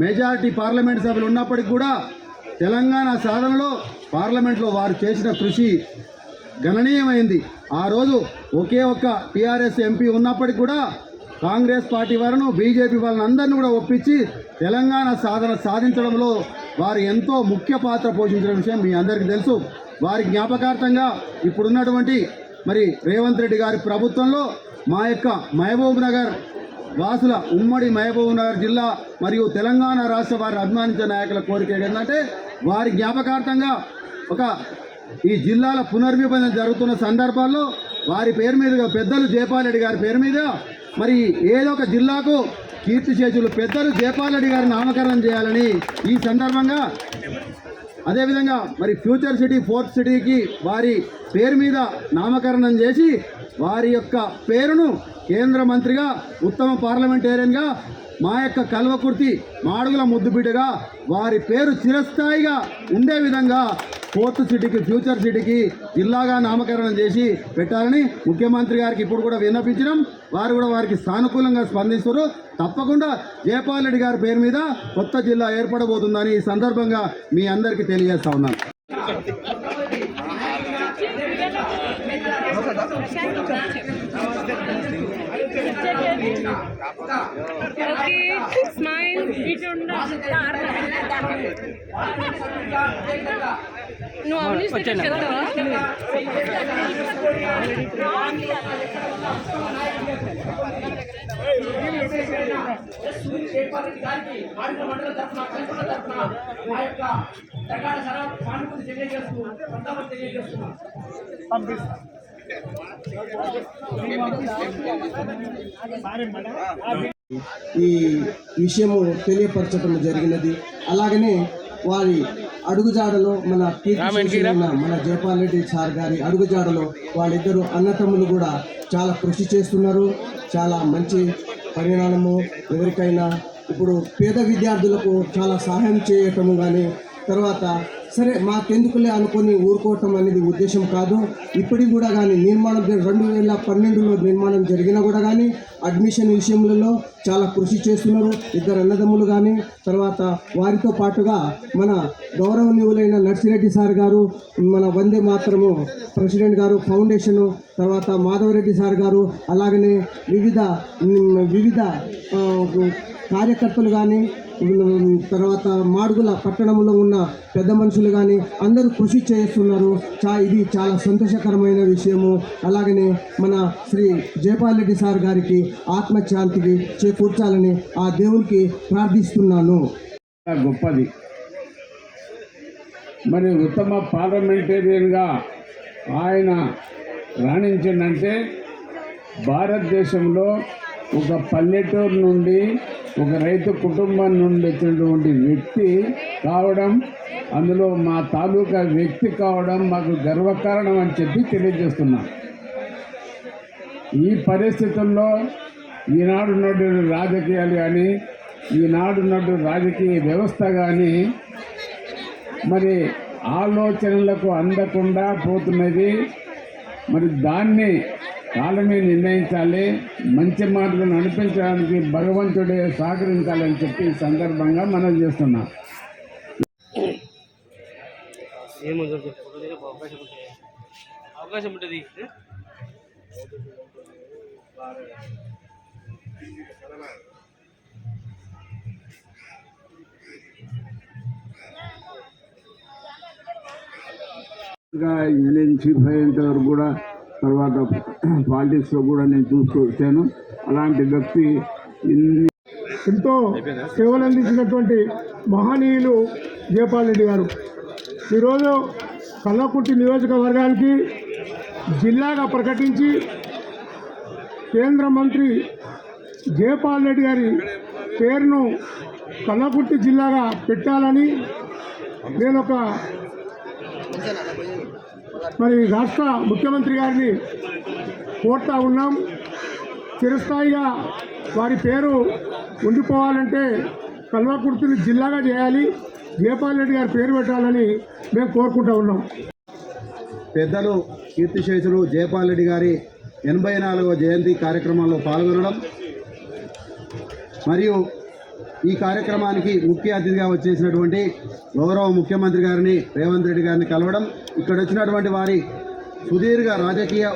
Majority parliament సభ్యులు ఉన్నప్పటికీ కూడా తెలంగాణ సాధనలో పార్లమెంట్లో వారు చేసిన కృషి గణనీయమైంది. ఆ రోజు ఒకే ఒక్క టీఆర్ఎస్ ఎంపీ ఉన్నప్పటికీ కూడా కాంగ్రెస్ పార్టీ వారిను బీజేపీ వాళ్ళని అందరినీ కూడా ఒప్పించి తెలంగాణ సాధన సాధించడంలో వారు ఎంతో ముఖ్య పాత్ర పోషించిన విషయం మీ అందరికీ తెలుసు. వారి జ్ఞాపకార్థంగా ఇప్పుడున్నటువంటి మరి రేవంత్ రెడ్డి గారి ప్రభుత్వంలో మా యొక్క మహబూబ్ నగర్ వాసుల ఉమ్మడి మహబూబ్ నగర్ జిల్లా మరియు తెలంగాణ రాష్ట్ర వారిని అభిమానించే నాయకుల కోరిక ఏంటంటే వారి జ్ఞాపకార్థంగా ఒక ఈ జిల్లాల పునర్విభజన జరుగుతున్న సందర్భాల్లో వారి పేరు మీదుగా పెద్దలు జయపాలరెడ్డి గారి పేరు మీద మరి ఏదో ఒక జిల్లాకు కీర్తి చేతులు పెద్దలు జయపాలరెడ్డి గారి నామకరణం చేయాలని ఈ సందర్భంగా అదేవిధంగా మరి ఫ్యూచర్ సిటీ ఫోర్త్ సిటీకి వారి పేరు మీద నామకరణం చేసి వారి యొక్క పేరును కేంద్ర మంత్రిగా ఉత్తమ పార్లమెంటేరియన్గా మా యొక్క కల్వకుర్తి మాడుగుల ముద్దుబిడ్డగా వారి పేరు చిరస్థాయిగా ఉండే విధంగా ఫోర్త్ సిటీకి ఫ్యూచర్ సిటీకి జిల్లాగా నామకరణం చేసి పెట్టాలని ముఖ్యమంత్రి గారికి ఇప్పుడు కూడా విన్నపించడం వారు కూడా వారికి సానుకూలంగా స్పందిస్తారు తప్పకుండా జయపాల్ రెడ్డి గారి పేరు మీద కొత్త జిల్లా ఏర్పడబోతుందని ఈ సందర్భంగా మీ అందరికీ తెలియజేస్తా ఉన్నాను. ఓకే స్మైల్ ఇటు నువ్వు అవన్నీ చెప్తావా ఈ విషయము తెలియపరచడం జరిగినది. అలాగనే వారి అడుగుజాడలో మన మన జయపాల్ రెడ్డి సార్ గారి అడుగుజాడలో వాళ్ళిద్దరు అన్నతమ్ములు కూడా చాలా కృషి చేస్తున్నారు. చాలా మంచి పరిణామము ఎవరికైనా. ఇప్పుడు పేద విద్యార్థులకు చాలా సహాయం చేయటము కానీ తర్వాత సరే మాకెందుకులే అనుకొని ఊరుకోవటం అనేది ఉద్దేశం కాదు. ఇప్పటికి కూడా కానీ నిర్మాణం రెండు వేల పన్నెండులో నిర్మాణం జరిగినా కూడా కానీ అడ్మిషన్ విషయంలో చాలా కృషి చేస్తున్నారు. ఇద్దరు అన్నదమ్ములు కానీ తర్వాత వారితో పాటుగా మన గౌరవనీయులైన నర్సిరెడ్డి సార్ గారు మన వందే మాత్రము ప్రెసిడెంట్ గారు ఫౌండేషను తర్వాత మాధవరెడ్డి సార్ గారు అలాగనే వివిధ వివిధ కార్యకర్తలు కానీ తర్వాత మాడుగుల పట్టణంలో ఉన్న పెద్ద మనుషులు కానీ అందరూ కృషి చేస్తున్నారు. చా ఇది చాలా సంతోషకరమైన విషయము. అలాగనే మన శ్రీ జయపాల్ రెడ్డి సార్ గారికి ఆత్మశాంతికి చేకూర్చాలని ఆ దేవునికి ప్రార్థిస్తున్నాను. గొప్పది. మరి ఉత్తమ పార్లమెంటేరియన్గా ఆయన రాణించిందంటే భారతదేశంలో ఒక పల్లెటూరు నుండి ఒక రైతు కుటుంబం నుండి వచ్చినటువంటి వ్యక్తి కావడం అందులో మా తాలూకా వ్యక్తి కావడం మాకు గర్వకారణం అని చెప్పి తెలియజేస్తున్నాం. ఈ పరిస్థితుల్లో ఈనాడున్నటువంటి రాజకీయాలు కానీ ఈనాడున్నటువంటి రాజకీయ వ్యవస్థ కానీ మరి ఆలోచనలకు అందకుండా పోతున్నది. మరి దాన్ని కాలమే నిర్ణయించాలి మంచి మార్గం నడిపించడానికి భగవంతుడే సహకరించాలని చెప్పి ఈ సందర్భంగా మనం చేస్తున్నాం. అవకాశం ఉంటుంది. ఇంకా ఇంజనీరింగ్ చీఫ్ అయ్యేంత వరకు కూడా తర్వాత పాలిటిక్స్లో కూడా నేను చూస్తూ వచ్చాను. అలాంటి వ్యక్తి ఎంతో సేవలు అందించినటువంటి మహనీయులు జయపాల్ రెడ్డి గారు. ఈరోజు కల్లకుర్తి నియోజకవర్గానికి జిల్లాగా ప్రకటించి కేంద్ర మంత్రి జయపాల్ రెడ్డి గారి పేరును కల్లకుర్తి జిల్లాగా పెట్టాలని నేను ఒక మరి రాష్ట్ర ముఖ్యమంత్రి గారిని కోరుతా ఉన్నాం. చిరస్థాయిగా వారి పేరు ఉండిపోవాలంటే కల్వకుర్తిని జిల్లాగా చేయాలి. జయపాల్ రెడ్డి గారి పేరు పెట్టాలని మేము కోరుకుంటా ఉన్నాం. పెద్దలు కీర్తిశేషులు జయపాల్ రెడ్డి గారి ఎనభై నాలుగవ జయంతి కార్యక్రమంలో పాల్గొనడం మరియు ఈ కార్యక్రమానికి ముఖ్య అతిథిగా వచ్చేసినటువంటి గౌరవ ముఖ్యమంత్రి గారిని రేవంత్ రెడ్డి గారిని కలవడం ఇక్కడ వచ్చినటువంటి వారి సుదీర్ఘ రాజకీయ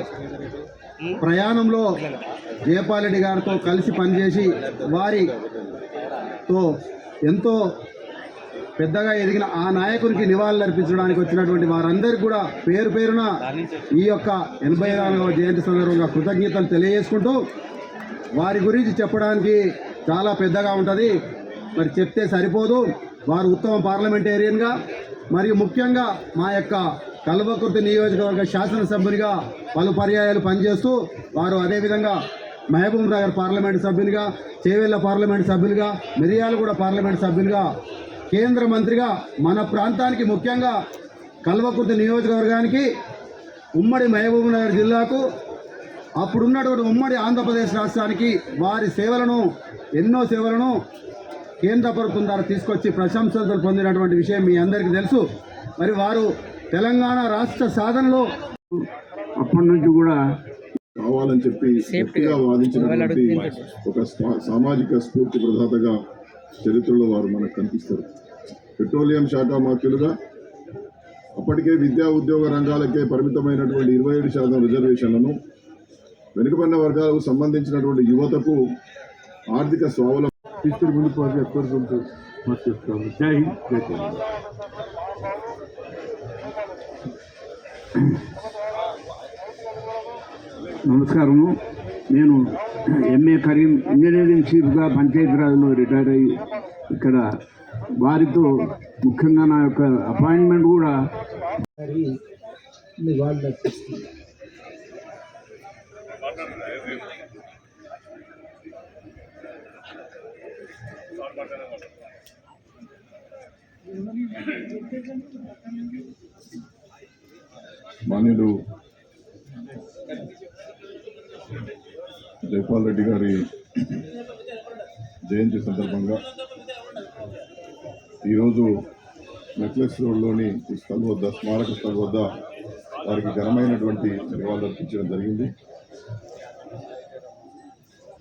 ప్రయాణంలో జయపాలరెడ్డి గారితో కలిసి పనిచేసి వారితో ఎంతో పెద్దగా ఎదిగిన ఆ నాయకునికి నివాళులు అర్పించడానికి వచ్చినటువంటి వారందరికీ కూడా పేరు పేరున ఈ యొక్క ఎనభై నాలుగవ జయంతి సందర్భంగా కృతజ్ఞతలు తెలియజేసుకుంటూ వారి గురించి చెప్పడానికి చాలా పెద్దగా ఉంటుంది. మరి చెప్తే సరిపోదు. వారు ఉత్తమ పార్లమెంటేరియన్గా మరియు ముఖ్యంగా మా యొక్క కల్వకుర్తి నియోజకవర్గ శాసనసభ్యునిగా పలు పర్యాయాలు పనిచేస్తూ వారు అదేవిధంగా మహబూబ్ నగర్ పార్లమెంటు సభ్యునిగా చేవెళ్ళ పార్లమెంటు సభ్యులుగా మిరియాలగూడ పార్లమెంటు సభ్యులుగా కేంద్ర మంత్రిగా మన ప్రాంతానికి ముఖ్యంగా కల్వకుర్తి నియోజకవర్గానికి ఉమ్మడి మహబూబ్ నగర్ జిల్లాకు అప్పుడున్నటువంటి ఉమ్మడి ఆంధ్రప్రదేశ్ రాష్ట్రానికి వారి సేవలను ఎన్నో సేవలను కేంద్ర ప్రభుత్వం ద్వారా తీసుకొచ్చి ప్రశంసలు పొందినటువంటి విషయం మీ అందరికీ తెలుసు. మరి వారు తెలంగాణ రాష్ట్ర సాధనలో అప్పటి నుంచి కూడా కావాలని చెప్పి గట్టిగా వాదించినటువంటి ఒక సామాజిక స్ఫూర్తి ప్రదాతగా చరిత్రలో వారు మనకు కనిపిస్తారు. పెట్రోలియం శాఖ మంత్రులుగా అప్పటికే విద్యా ఉద్యోగ రంగాలకే పరిమితమైనటువంటి ఇరవై ఏడు శాతం రిజర్వేషన్లను వెనుకబడిన వర్గాలకు సంబంధించినటువంటి యువతకు ఆర్థిక స్వావలంబన తీసుకుని ముందుకు వారికి కోరుకుంటూ మర్చిస్తాము జై హింద్ జై నమస్కారము. నేను ఎంఏ కరీం ఇంజనీరింగ్ చీఫ్గా పంచాయతీరాజ్లో రిటైర్ అయ్యి ఇక్కడ వారితో ముఖ్యంగా నా యొక్క అపాయింట్మెంట్ కూడా మాన్యుడు జైపాల్ రెడ్డి గారి జయంతి సందర్భంగా ఈరోజు నెక్లెస్ రోడ్లోని ఈ స్థల్ వద్ద స్మారక స్థల్ వద్ద వారికి ఘనమైనటువంటి నివాళులు అర్పించడం జరిగింది.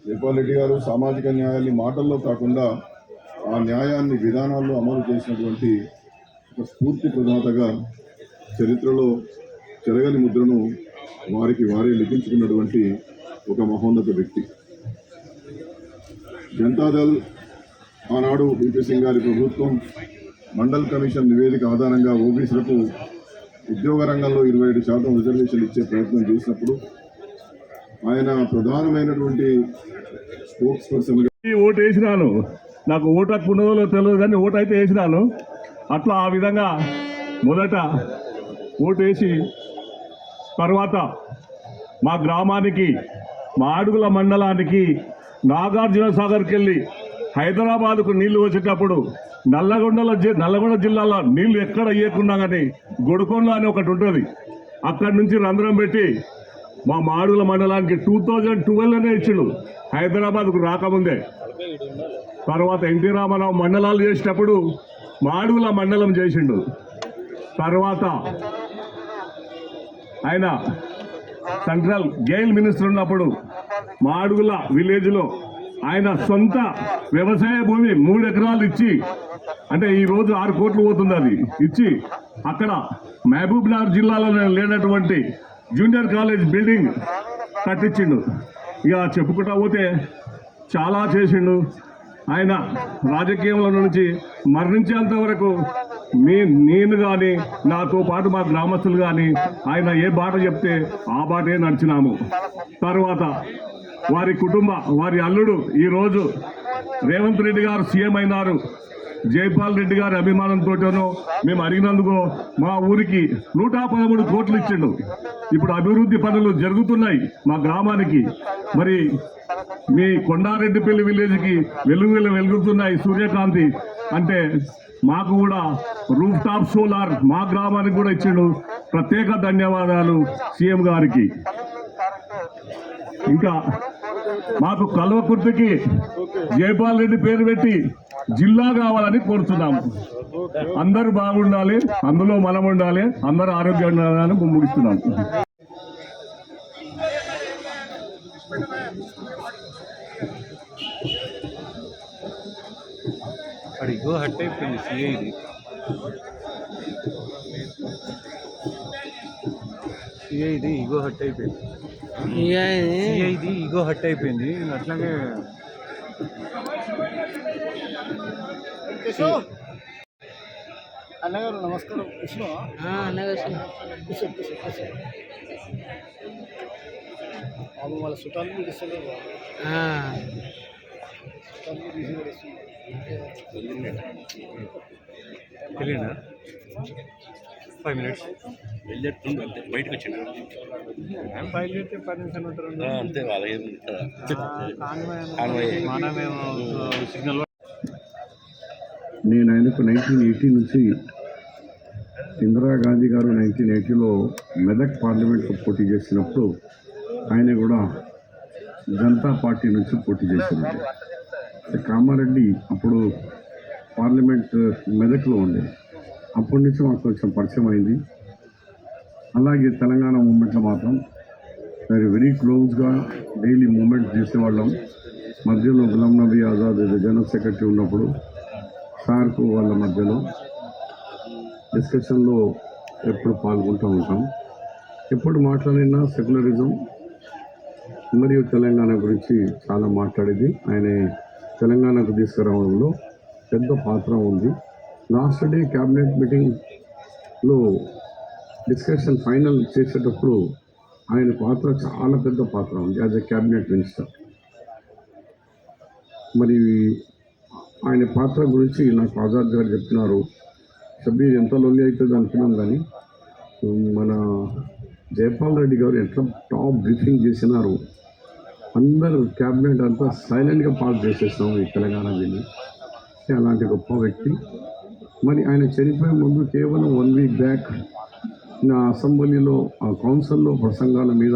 జైపాల్ రెడ్డి గారు సామాజిక న్యాయాన్ని మాటల్లో కాకుండా ఆ న్యాయాన్ని విధానాల్లో అమలు చేసినటువంటి ఒక స్ఫూర్తి ప్రదాతగా చరిత్రలో చెరగని ముద్రను వారికి వారే లిఖించుకున్నటువంటి ఒక మహోన్నత వ్యక్తి. జనతాదళ్ ఆనాడు బీపీ సింగ్ గారి ప్రభుత్వం మండల్ కమిషన్ నివేదిక ఆధారంగా ఓబీసీలకు ఉద్యోగ రంగంలో ఇరవై ఏడు శాతం రిజర్వేషన్ ఇచ్చే ప్రయత్నం చేసినప్పుడు ఆయన ప్రధానమైనటువంటి స్పోక్స్ పర్సన్గా ఓటు వేసినాను నాకు ఓటు హక్కు ఉన్నదో తెలియదు కానీ ఓటు అయితే వేసినాను. అట్లా ఆ విధంగా మొదట ఓటు వేసి తర్వాత మా గ్రామానికి మా అడుగుల మండలానికి నాగార్జున సాగర్కి వెళ్ళి హైదరాబాద్కు నీళ్ళు వచ్చేటప్పుడు నల్లగొండలో జి నల్లగొండ జిల్లాలో నీళ్ళు ఎక్కడ ఇవ్వకుండా కానీ గొడుకొండ అని ఒకటి ఉంటుంది. అక్కడి నుంచి రంధ్రం పెట్టి మా మాడుగుల మండలానికి టూ థౌజండ్ ట్వెల్వ్లోనే ఇచ్చిండు. హైదరాబాద్కు రాకముందే. తర్వాత ఎన్టీ రామారావు మండలాలు చేసేటప్పుడు మాడుగుల మండలం చేసిండు. తర్వాత ఆయన సెంట్రల్ గెయిల్ మినిస్టర్ ఉన్నప్పుడు మాడుగుల విలేజ్లో ఆయన సొంత వ్యవసాయ భూమి మూడు ఎకరాలు ఇచ్చి అంటే ఈ రోజు ఆరు కోట్లు పోతుంది అది ఇచ్చి అక్కడ మహబూబ్నగర్ జిల్లాలో లేనటువంటి జూనియర్ కాలేజ్ బిల్డింగ్ కట్టించిండు. ఇక చెప్పుకుంటా పోతే చాలా చేసిండు. ఆయన రాజకీయంలో నుంచి మరణించేంత వరకు మీ నేను కానీ నాతో పాటు మా గ్రామస్తులు కానీ ఆయన ఏ బాట చెప్తే ఆ బాటే నడిచినాము. తర్వాత వారి కుటుంబ వారి అల్లుడు ఈరోజు రేవంత్ రెడ్డి గారు సీఎం అయినారు. జైపాల్ రెడ్డి గారి అభిమానంతోటనో మేము అడిగినందుకు మా ఊరికి నూట పదమూడు కోట్లు ఇచ్చిండు. ఇప్పుడు అభివృద్ధి పనులు జరుగుతున్నాయి మా గ్రామానికి. మరి మీ కొండారెడ్డిపల్లి విలేజ్కి వెలుగులు వెలుగుతున్నాయి సూర్యకాంతి. అంటే మాకు కూడా రూఫ్ టాప్ సోలార్ మా గ్రామానికి కూడా ఇచ్చిండు. ప్రత్యేక ధన్యవాదాలు సీఎం గారికి. ఇంకా మాకు కల్వకుర్తికి జైపాల్ రెడ్డి పేరు పెట్టి జిల్లా కావాలని కోరుతున్నాము అందరూ బాగుండాలి అందులో మనం ఉండాలి అందరూ ఆరోగ్యంగా ఉండాలని ముగిస్తున్నాం అడిగో హట్ అయిపోయింది సిఐ ఇది. సిఐ ఇది ఈగో హట్ అయిపోయింది. సిఐ ఇది? ఈగో హట్ అయిపోయింది. అట్లాగే అన్నగారు నమస్కారం. విష్ణు? బాబు వాళ్ళ చుట్టాలు ఇస్తారు చుట్టాలు తీసి కూడా తెలియనా ఫైవ్ మినిట్స్. బయటకు వచ్చిండు. బయలుదేరితే పర్మిషన్ ఉంటారు అంతే వాళ్ళ మనమేమో సిగ్నల్. నేను ఆయనకు నైన్టీన్ ఎయిటీ నుంచి ఇందిరాగాంధీ గారు నైన్టీన్ ఎయిటీలో మెదక్ పార్లమెంట్కు పోటీ చేసినప్పుడు ఆయన కూడా జనతా పార్టీ నుంచి పోటీ చేసినారు కామారెడ్డి అప్పుడు పార్లమెంట్ మెదక్లో ఉండే. అప్పటి నుంచి మాకు కొంచెం పరిచయం అయింది. అలాగే తెలంగాణ మూమెంట్లో మాత్రం వెరీ వెరీ క్లోజ్గా డైలీ మూమెంట్ చేసేవాళ్ళం. మధ్యలో గులాం నబీ ఆజాద్ జనరల్ సెక్రటరీ ఉన్నప్పుడు సార్కు వాళ్ళ మధ్యలో డిస్కషన్లో ఎప్పుడు పాల్గొంటూ ఉంటాం. ఎప్పుడు మాట్లాడినా సెక్యులరిజం మరియు తెలంగాణ గురించి చాలా మాట్లాడేది. ఆయన తెలంగాణకు తీసుకురావడంలో పెద్ద పాత్ర ఉంది. లాస్ట్ డే క్యాబినెట్ మీటింగ్లో డిస్కషన్ ఫైనల్ చేసేటప్పుడు ఆయన పాత్ర చాలా పెద్ద పాత్ర ఉంది యాజ్ ఎ క్యాబినెట్ మినిస్టర్. మరి ఆయన పాత్ర గురించి నాకు ఆజాద్ గారు చెప్తున్నారు సభ్యులు ఎంత లొల్లి అవుతుంది అనుకున్నాం కానీ మన జయపాల్ రెడ్డి గారు ఎట్లా టాప్ బ్రీఫింగ్ చేసినారు. అందరూ క్యాబినెట్ అంతా సైలెంట్గా పాస్ చేసేస్తాం ఈ తెలంగాణ బిల్లు అలాంటి గొప్ప వ్యక్తి. మరి ఆయన చనిపోయే ముందు కేవలం వన్ వీక్ బ్యాక్ నా అసెంబ్లీలో ఆ కౌన్సిల్లో ప్రసంగాల మీద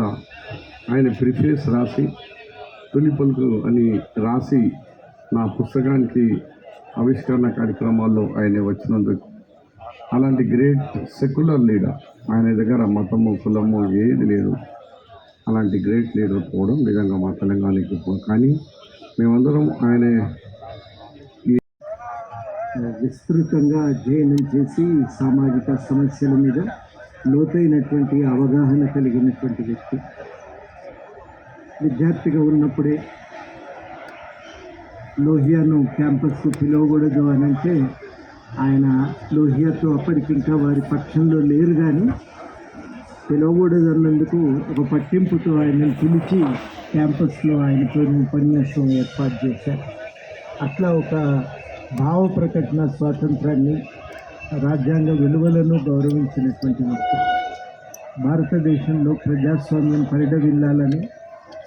ఆయన ప్రిఫేస్ రాసి తొలి పలుకు అని రాసి నా పుస్తకానికి ఆవిష్కరణ కార్యక్రమాల్లో ఆయన వచ్చినందుకు. అలాంటి గ్రేట్ సెక్యులర్ లీడర్ ఆయన దగ్గర మతము కులము ఏది లేదు. అలాంటి గ్రేట్ లీడర్ పోవడం నిజంగా మా తెలంగాణకి కానీ మేమందరం ఆయన విస్తృతంగా అధ్యయనం చేసి సామాజిక సమస్యల మీద లోతైనటువంటి అవగాహన కలిగినటువంటి వ్యక్తి. విద్యార్థిగా ఉన్నప్పుడే లోహియాను క్యాంపస్కు పిలవకూడదు అని అంటే ఆయన లోహియాతో అప్పటికింకా వారి పక్షంలో లేరు కానీ పిలవకూడదు అన్నందుకు ఒక పట్టింపుతో ఆయనను పిలిచి క్యాంపస్లో ఆయనతో ఉపన్యాసం ఏర్పాటు చేశారు. అట్లా ఒక భావ ప్రకటన స్వాతంత్రాన్ని రాజ్యాంగ విలువలను గౌరవించినటువంటి వ్యక్తి. భారతదేశంలో ప్రజాస్వామ్యం పరిడవిల్లాలని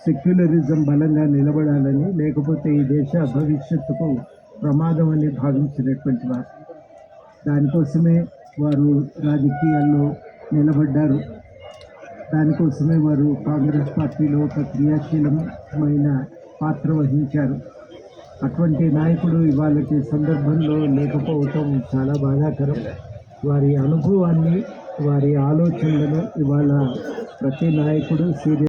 సెక్యులరిజం బలంగా నిలబడాలని లేకపోతే ఈ దేశ భవిష్యత్తుకు ప్రమాదం అని భావించినటువంటి వారు. దానికోసమే వారు రాజకీయాల్లో నిలబడ్డారు. దానికోసమే వారు కాంగ్రెస్ పార్టీలో ఒక క్రియాశీలమైన పాత్ర వహించారు. అటువంటి నాయకుడు ఇవాళకి సందర్భంలో లేకపోవటం చాలా బాధాకరం. వారి అనుభవాన్ని వారి ఆలోచనలను ఇవాళ ప్రతి నాయకుడు సీరియస్